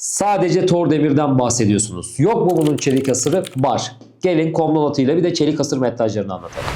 Sadece tor demirden bahsediyorsunuz. Yok mu bunun çelik asırı? Var. Gelin komnonatıyla bir de çelik asır metrajlarını anlatalım.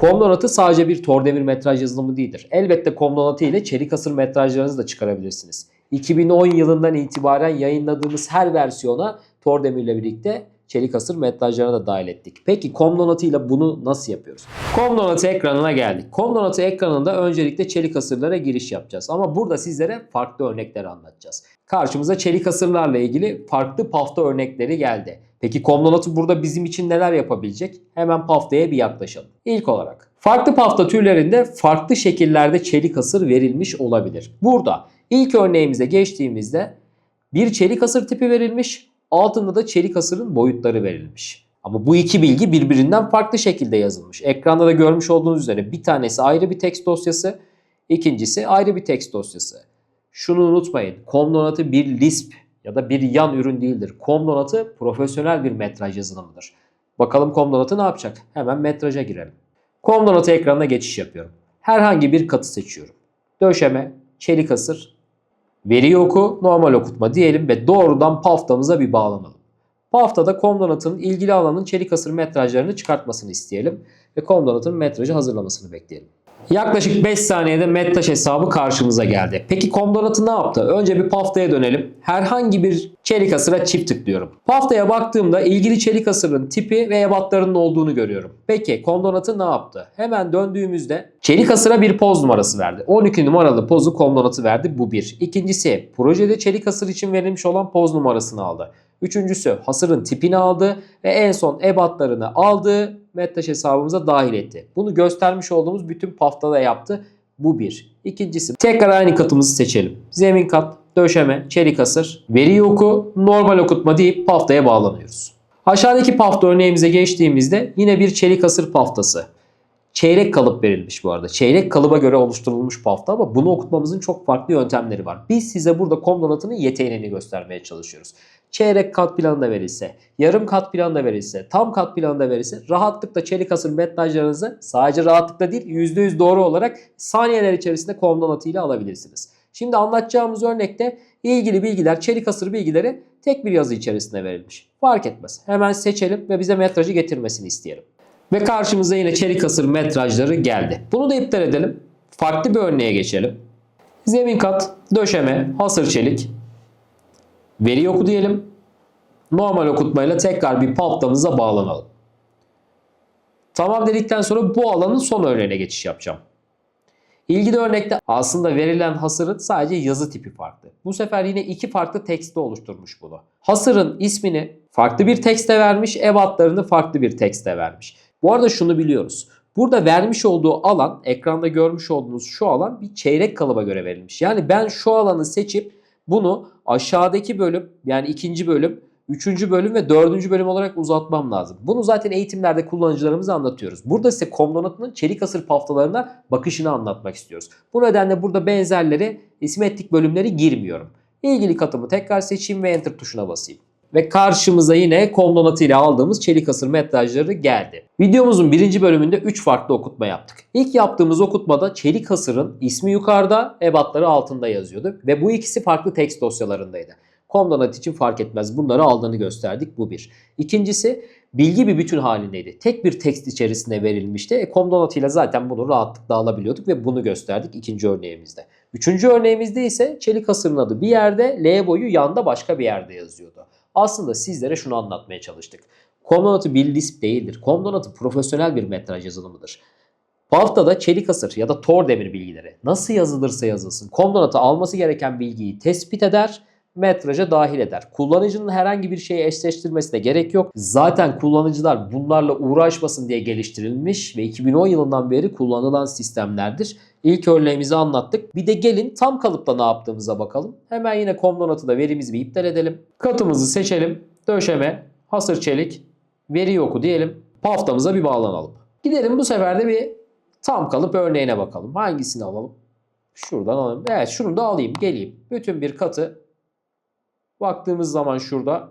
Komnonatı sadece bir tor demir metraj yazılımı değildir. Elbette komnonatı ile çelik asır metrajlarınızı da çıkarabilirsiniz. 2010 yılından itibaren yayınladığımız her versiyona tor demirle birlikte çelik asır metrajlarına da dahil ettik. Peki komnonatı ile bunu nasıl yapıyoruz? Komnonatı ekranına geldik. Komnonatı ekranında öncelikle çelik asırlara giriş yapacağız. Ama burada sizlere farklı örnekleri anlatacağız. Karşımıza çelik asırlarla ilgili farklı pafta örnekleri geldi. Peki Komnonatı burada bizim için neler yapabilecek? Hemen paftaya bir yaklaşalım. İlk olarak farklı pafta türlerinde farklı şekillerde çelik asır verilmiş olabilir. Burada ilk örneğimize geçtiğimizde bir çelik asır tipi verilmiş, altında da çelik asırın boyutları verilmiş. Ama bu iki bilgi birbirinden farklı şekilde yazılmış. Ekranda da görmüş olduğunuz üzere bir tanesi ayrı bir tekst dosyası, ikincisi ayrı bir tekst dosyası. Şunu unutmayın. Komdonatı bir Lisp ya da bir yan ürün değildir. Komdonatı profesyonel bir metraj yazılımıdır. Bakalım Komdonatı ne yapacak? Hemen metraja girelim. Komdonatı ekranına geçiş yapıyorum. Herhangi bir katı seçiyorum. Döşeme, çelik asır, veri oku, normal okutma diyelim ve doğrudan paftamıza bir bağlanalım. Paftada Komdonat'ın ilgili alanın çelik asır metrajlarını çıkartmasını isteyelim ve Komdonat'ın metrajı hazırlamasını bekleyelim. Yaklaşık 5 saniyede Mettaş hesabı karşımıza geldi. Peki Komdonat'ı ne yaptı? Önce bir paftaya dönelim. Herhangi bir çelik asıra çift tıklıyorum. Paftaya baktığımda ilgili çelik asırın tipi ve ebatlarının olduğunu görüyorum. Peki Komdonat'ı ne yaptı? Hemen döndüğümüzde çelik asıra bir poz numarası verdi. 12 numaralı pozu Komdonat'ı verdi. Bu bir. İkincisi projede çelik asır için verilmiş olan poz numarasını aldı. Üçüncüsü hasırın tipini aldı ve en son ebatlarını aldı. Mettaş hesabımıza dahil etti. Bunu göstermiş olduğumuz bütün paftada yaptı. Bu bir. İkincisi tekrar aynı katımızı seçelim. Zemin kat, döşeme, çelik asır, veri oku, normal okutma deyip paftaya bağlanıyoruz. Aşağıdaki pafta örneğimize geçtiğimizde yine bir çelik asır paftası. Çeyrek kalıp verilmiş bu arada. Çeyrek kalıba göre oluşturulmuş pafta ama bunu okutmamızın çok farklı yöntemleri var. Biz size burada komdonatının yeteneğini göstermeye çalışıyoruz. Çeyrek kat planı da verilse, yarım kat planı da verilse, tam kat planı da verilse rahatlıkla çelik asır metrajlarınızı sadece rahatlıkla değil %100 doğru olarak saniyeler içerisinde komdonatıyla alabilirsiniz. Şimdi anlatacağımız örnekte ilgili bilgiler, çelik asır bilgileri tek bir yazı içerisinde verilmiş. Fark etmez. Hemen seçelim ve bize metrajı getirmesini isteyelim. Ve karşımıza yine çelik asır metrajları geldi. Bunu da iptal edelim. Farklı bir örneğe geçelim. Zemin kat, döşeme, hasır çelik. Veri oku diyelim. Normal okutmayla tekrar bir paftamıza bağlanalım. Tamam dedikten sonra bu alanın son örneğine geçiş yapacağım. İlgili örnekte aslında verilen hasırın sadece yazı tipi farklı. Bu sefer yine iki farklı tekste oluşturmuş bunu. Hasırın ismini farklı bir tekste vermiş, ebatlarını farklı bir tekste vermiş. Bu arada şunu biliyoruz. Burada vermiş olduğu alan, ekranda görmüş olduğunuz şu alan bir çeyrek kalıba göre verilmiş. Yani ben şu alanı seçip bunu aşağıdaki bölüm yani ikinci bölüm, üçüncü bölüm ve dördüncü bölüm olarak uzatmam lazım. Bunu zaten eğitimlerde kullanıcılarımıza anlatıyoruz. Burada size komdonatının çelik asır paftalarına bakışını anlatmak istiyoruz. Bu nedenle burada benzerleri, simetrik bölümleri girmiyorum. İlgili katımı tekrar seçeyim ve enter tuşuna basayım. Ve karşımıza yine komdonatı ile aldığımız çelik asır metrajları geldi. Videomuzun birinci bölümünde 3 farklı okutma yaptık. İlk yaptığımız okutmada çelik asırın ismi yukarıda, ebatları altında yazıyordu. Ve bu ikisi farklı tekst dosyalarındaydı. Komdonat için fark etmez. Bunları aldığını gösterdik. Bu bir. İkincisi bilgi bir bütün halindeydi. Tek bir tekst içerisinde verilmişti. E, Komdonat ile zaten bunu rahatlıkla alabiliyorduk ve bunu gösterdik ikinci örneğimizde. Üçüncü örneğimizde ise çelik asırın adı bir yerde, L boyu yanda başka bir yerde yazıyordu. Aslında sizlere şunu anlatmaya çalıştık. Komdonatı bir Lisp değildir. Komdonatı profesyonel bir metraj yazılımıdır. Pafta'da çelik asır ya da tor demir bilgileri nasıl yazılırsa yazılsın Komdonatı alması gereken bilgiyi tespit eder, metraja dahil eder. Kullanıcının herhangi bir şeyi eşleştirmesine gerek yok. Zaten kullanıcılar bunlarla uğraşmasın diye geliştirilmiş ve 2010 yılından beri kullanılan sistemlerdir. İlk örneğimizi anlattık. Bir de gelin tam kalıpta ne yaptığımıza bakalım. Hemen yine Komdonatı da verimizi bir iptal edelim. Katımızı seçelim. Döşeme, hasır çelik, veri oku diyelim. Paftamıza bir bağlanalım. Gidelim bu sefer de bir tam kalıp örneğine bakalım. Hangisini alalım? Şuradan alalım. Evet şunu da alayım geleyim. Bütün bir katı baktığımız zaman şurada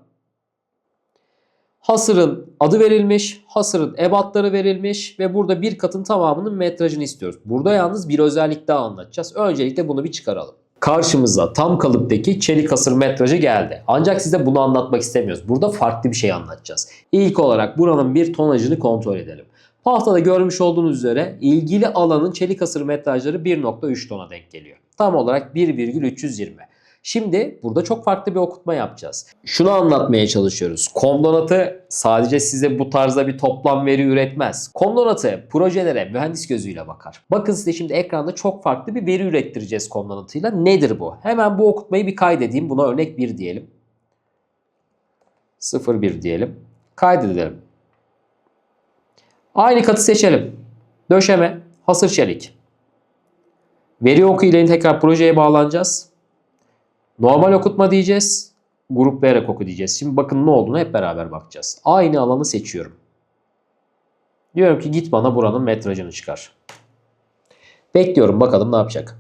hasırın adı verilmiş, hasırın ebatları verilmiş ve burada bir katın tamamının metrajını istiyoruz. Burada yalnız bir özellik daha anlatacağız. Öncelikle bunu bir çıkaralım. Karşımıza tam kalıptaki çelik hasır metrajı geldi. Ancak size bunu anlatmak istemiyoruz. Burada farklı bir şey anlatacağız. İlk olarak buranın bir tonajını kontrol edelim. Haftada görmüş olduğunuz üzere ilgili alanın çelik hasır metrajları 1.3 tona denk geliyor. Tam olarak 1,320. Şimdi burada çok farklı bir okutma yapacağız. Şunu anlatmaya çalışıyoruz. Komdonatı sadece size bu tarzda bir toplam veri üretmez. Komdonatı projelere mühendis gözüyle bakar. Bakın size şimdi ekranda çok farklı bir veri ürettireceğiz komdonatıyla. Nedir bu? Hemen bu okutmayı bir kaydedeyim. Buna örnek 1 diyelim. 01 diyelim. Kaydedelim. Aynı katı seçelim. Döşeme, hasır çelik. Veri oku ile tekrar projeye bağlanacağız. Normal okutma diyeceğiz. Gruplayarak oku diyeceğiz. Şimdi bakın ne olduğunu hep beraber bakacağız. Aynı alanı seçiyorum. Diyorum ki git bana buranın metrajını çıkar. Bekliyorum bakalım ne yapacak.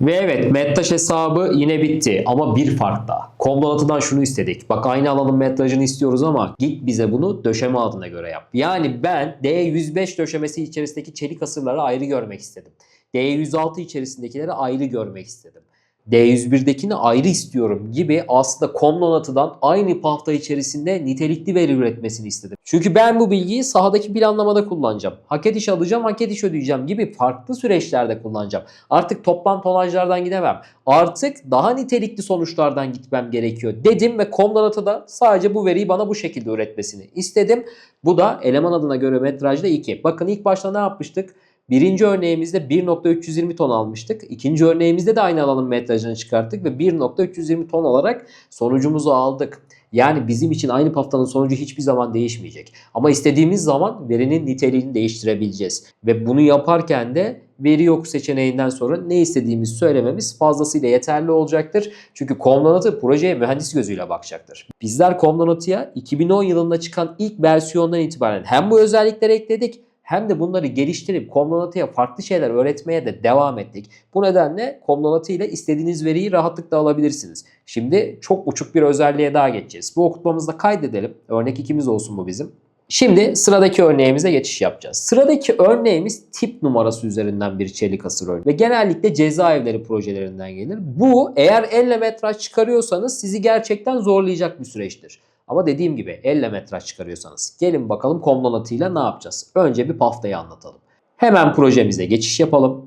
Ve evet metraj hesabı yine bitti ama bir fark daha. Komdonatı'dan şunu istedik. Bak aynı alanın metrajını istiyoruz ama git bize bunu döşeme adına göre yap. Yani ben D105 döşemesi içerisindeki çelik hasırları ayrı görmek istedim. D106 içerisindekileri ayrı görmek istedim. D101'dekini ayrı istiyorum gibi aslında Komdonatı'dan aynı pafta içerisinde nitelikli veri üretmesini istedim. Çünkü ben bu bilgiyi sahadaki planlamada kullanacağım. Hak ediş alacağım, hak ediş ödeyeceğim gibi farklı süreçlerde kullanacağım. Artık toplam tonajlardan gidemem. Artık daha nitelikli sonuçlardan gitmem gerekiyor dedim ve Komdonatı'da sadece bu veriyi bana bu şekilde üretmesini istedim. Bu da eleman adına göre metrajda 2. Bakın ilk başta ne yapmıştık? Birinci örneğimizde 1.320 ton almıştık. İkinci örneğimizde de aynı alanın metrajını çıkarttık ve 1.320 ton olarak sonucumuzu aldık. Yani bizim için aynı paftanın sonucu hiçbir zaman değişmeyecek. Ama istediğimiz zaman verinin niteliğini değiştirebileceğiz. Ve bunu yaparken de veri yok seçeneğinden sonra ne istediğimizi söylememiz fazlasıyla yeterli olacaktır. Çünkü Comdonat'ı projeye mühendis gözüyle bakacaktır. Bizler Comdonat'ya 2010 yılında çıkan ilk versiyondan itibaren hem bu özellikleri ekledik hem de bunları geliştirip Comdonatı'ya farklı şeyler öğretmeye de devam ettik. Bu nedenle Comdonatı ile istediğiniz veriyi rahatlıkla alabilirsiniz. Şimdi çok uçuk bir özelliğe daha geçeceğiz. Bu okutmamızda kaydedelim. Örnek ikimiz olsun bu bizim. Şimdi sıradaki örneğimize geçiş yapacağız. Sıradaki örneğimiz tip numarası üzerinden bir çelik hasır örneği. Ve genellikle cezaevleri projelerinden gelir. Bu eğer elle metraj çıkarıyorsanız sizi gerçekten zorlayacak bir süreçtir. Ama dediğim gibi elle metraj çıkarıyorsanız gelin bakalım komdonatıyla ne yapacağız? Önce bir paftayı anlatalım. Hemen projemize geçiş yapalım.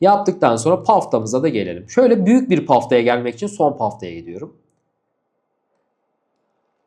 Yaptıktan sonra paftamıza da gelelim. Şöyle büyük bir paftaya gelmek için son paftaya gidiyorum.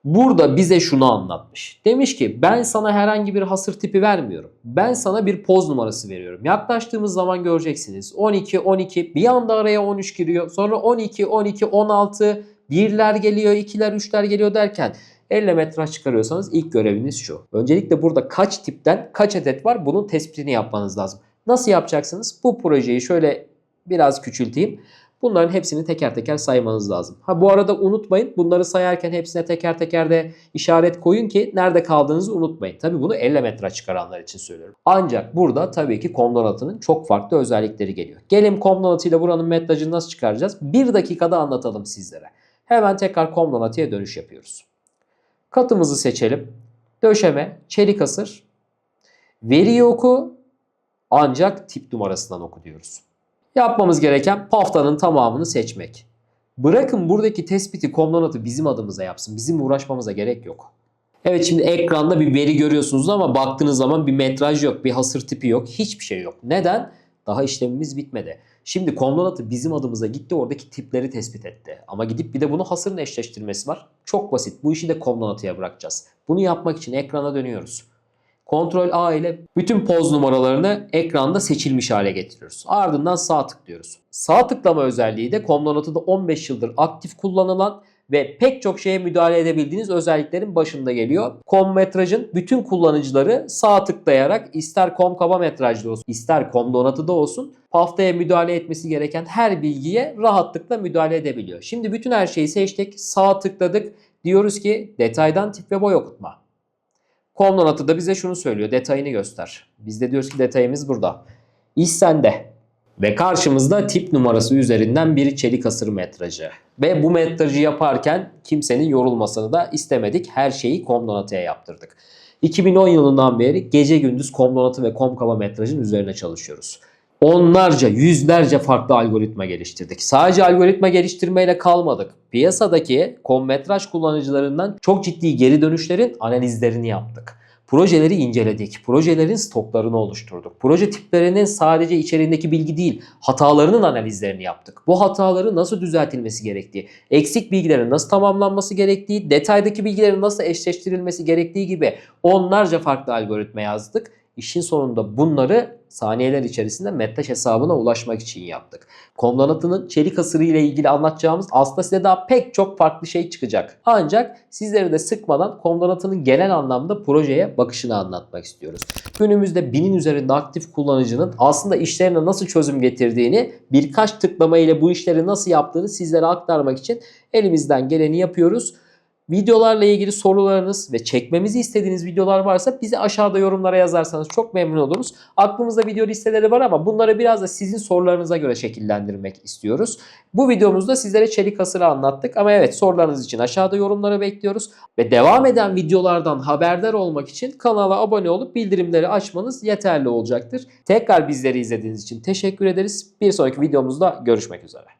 Burada bize şunu anlatmış. Demiş ki ben sana herhangi bir hasır tipi vermiyorum. Ben sana bir poz numarası veriyorum. Yaklaştığımız zaman göreceksiniz. 12, 12 bir anda araya 13 giriyor. Sonra 12, 12, 16 birler geliyor, ikiler, üçler geliyor derken 50 metraj çıkarıyorsanız ilk göreviniz şu. Öncelikle burada kaç tipten kaç adet var bunun tespitini yapmanız lazım. Nasıl yapacaksınız? Bu projeyi şöyle biraz küçülteyim. Bunların hepsini teker teker saymanız lazım. Ha bu arada unutmayın bunları sayarken hepsine teker teker de işaret koyun ki nerede kaldığınızı unutmayın. Tabi bunu 50 metre çıkaranlar için söylüyorum. Ancak burada tabii ki komdonatının çok farklı özellikleri geliyor. Gelin komdonatıyla buranın metrajını nasıl çıkaracağız? Bir dakikada anlatalım sizlere. Hemen tekrar komdonatıya dönüş yapıyoruz. Katımızı seçelim. Döşeme, çelik hasır, veriyi oku ancak tip numarasından oku diyoruz. Yapmamız gereken paftanın tamamını seçmek. Bırakın buradaki tespiti komdonatı bizim adımıza yapsın. Bizim uğraşmamıza gerek yok. Evet şimdi ekranda bir veri görüyorsunuz ama baktığınız zaman bir metraj yok, bir hasır tipi yok, hiçbir şey yok. Neden? Daha işlemimiz bitmedi. Şimdi komdonatı bizim adımıza gitti oradaki tipleri tespit etti. Ama gidip bir de bunu hasırın eşleştirmesi var. Çok basit. Bu işi de komdonatıya bırakacağız. Bunu yapmak için ekrana dönüyoruz. Ctrl A ile bütün poz numaralarını ekranda seçilmiş hale getiriyoruz. Ardından sağ tıklıyoruz. Sağ tıklama özelliği de Comdonatı'da 15 yıldır aktif kullanılan ve pek çok şeye müdahale edebildiğiniz özelliklerin başında geliyor. Com metrajın bütün kullanıcıları sağ tıklayarak ister com kaba metrajlı olsun ister com donatıda olsun haftaya müdahale etmesi gereken her bilgiye rahatlıkla müdahale edebiliyor. Şimdi bütün her şeyi seçtik. Sağ tıkladık. Diyoruz ki detaydan tip ve boy okutma. Com donatı da bize şunu söylüyor. Detayını göster. Biz de diyoruz ki detayımız burada. İş sende. Ve karşımızda tip numarası üzerinden bir çelik hasır metrajı. Ve bu metrajı yaparken kimsenin yorulmasını da istemedik. Her şeyi Comdonatı'ya yaptırdık. 2010 yılından beri gece gündüz kom donatı ve kom kaba metrajın üzerine çalışıyoruz. Onlarca, yüzlerce farklı algoritma geliştirdik. Sadece algoritma geliştirmeyle kalmadık. Piyasadaki kommetraj kullanıcılarından çok ciddi geri dönüşlerin analizlerini yaptık. Projeleri inceledik. Projelerin stoklarını oluşturduk. Proje tiplerinin sadece içeriğindeki bilgi değil, hatalarının analizlerini yaptık. Bu hataların nasıl düzeltilmesi gerektiği, eksik bilgilerin nasıl tamamlanması gerektiği, detaydaki bilgilerin nasıl eşleştirilmesi gerektiği gibi onlarca farklı algoritma yazdık. İşin sonunda bunları saniyeler içerisinde Mettaş hesabına ulaşmak için yaptık. Komlanatının çelik asırı ile ilgili anlatacağımız aslında size daha pek çok farklı şey çıkacak. Ancak sizleri de sıkmadan Komlanatının genel anlamda projeye bakışını anlatmak istiyoruz. Günümüzde binin üzerinde aktif kullanıcının aslında işlerine nasıl çözüm getirdiğini, birkaç tıklama ile bu işleri nasıl yaptığını sizlere aktarmak için elimizden geleni yapıyoruz. Videolarla ilgili sorularınız ve çekmemizi istediğiniz videolar varsa bizi aşağıda yorumlara yazarsanız çok memnun oluruz. Aklımızda video listeleri var ama bunları biraz da sizin sorularınıza göre şekillendirmek istiyoruz. Bu videomuzda sizlere çelik hasırı anlattık ama evet sorularınız için aşağıda yorumları bekliyoruz. Ve devam eden videolardan haberdar olmak için kanala abone olup bildirimleri açmanız yeterli olacaktır. Tekrar bizleri izlediğiniz için teşekkür ederiz. Bir sonraki videomuzda görüşmek üzere.